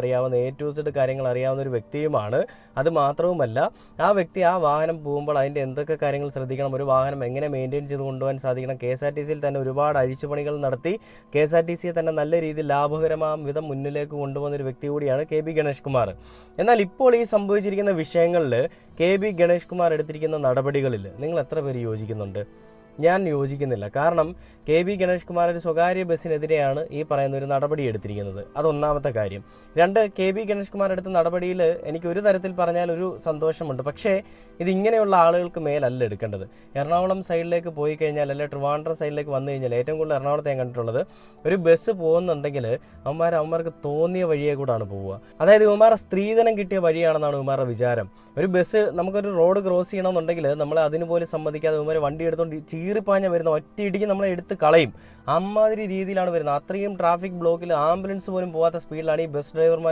അറിയാവുന്ന A to Z കാര്യങ്ങൾ അറിയാവുന്ന ഒരു വ്യക്തിയുമാണ്. അത് മാത്രവുമല്ല ആ വ്യക്തി ആ വാഹനം പോകുമ്പോൾ അതിന്റെ എന്തൊക്കെ കാര്യങ്ങൾ ശ്രദ്ധിക്കണം ഒരു വാഹനം എങ്ങനെ മെയിന്റെയിൻ ചെയ്ത് കൊണ്ടുപോകാൻ സാധിക്കണം കെ എസ് ആർ ടി സിയിൽ തന്നെ ഒരുപാട് അഴിച്ചുപണികൾ നടത്തി കെ എസ് ആർ ടി സിയെ തന്നെ നല്ല രീതിയിൽ ലാഭകരമാം വിധം മുന്നിലേക്ക് കൊണ്ടുപോകുന്ന ഒരു വ്യക്തി കൂടിയാണ് കെ ബി ഗണേഷ് കുമാർ. എന്നാൽ ഇപ്പോൾ ഈ സംഭവിച്ചിരിക്കുന്ന വിഷയങ്ങളിൽ കെ ബി ഗണേഷ് കുമാർ എടുത്തിരിക്കുന്ന നടപടികളിൽ നിങ്ങൾ എത്ര പേര് യോജിക്കുന്നുണ്ട്? ഞാൻ യോജിക്കുന്നില്ല. കാരണം കെ ബി ഗണേഷ് കുമാർ ഒരു സ്വകാര്യ ബസ്സിനെതിരെയാണ് ഈ പറയുന്ന ഒരു നടപടി എടുത്തിരിക്കുന്നത്. അതൊന്നാമത്തെ കാര്യം. രണ്ട് കെ ബി ഗണേഷ് കുമാർ എടുത്ത നടപടിയിൽ എനിക്ക് ഒരു തരത്തിൽ പറഞ്ഞാൽ ഒരു സന്തോഷമുണ്ട്. പക്ഷേ ഇത് ഇങ്ങനെയുള്ള ആളുകൾക്ക് മേലല്ല എടുക്കേണ്ടത്. എറണാകുളം സൈഡിലേക്ക് പോയി കഴിഞ്ഞാൽ അല്ലെ ട്രിവാൻഡ്രം സൈഡിലേക്ക് വന്നു കഴിഞ്ഞാൽ ഏറ്റവും കൂടുതൽ എറണാകുളത്ത് ഞാൻ കണ്ടിട്ടുള്ളത് ഒരു ബസ് പോകുന്നുണ്ടെങ്കിൽ അവന്മാർ അവന്മാർക്ക് തോന്നിയ വഴിയെ കൂടാണ് പോവുക. അതായത് ഇവന്മാരെ സ്ത്രീധനം കിട്ടിയ വഴിയാണെന്നാണ് ഇവന്മാരുടെ വിചാരം. ഒരു ബസ് നമുക്കൊരു റോഡ് ക്രോസ് ചെയ്യണമെന്നുണ്ടെങ്കിൽ നമ്മൾ അതിന് സമ്മതിക്കാതെ ഇവന്മാർ വണ്ടി എടുത്തുകൊണ്ട് ചീറിപ്പാഞ്ഞ വരുന്ന ഒറ്റയിടിക്ക് നമ്മളെ എടുത്ത് കളയും. അമ്മാതിരി രീതിയിലാണ് വരുന്നത്. അത്രയും ട്രാഫിക് ബ്ലോക്കിൽ ആംബുലൻസ് പോലും പോകാത്ത സ്പീഡിലാണ് ഈ ബസ് ഡ്രൈവർമാർ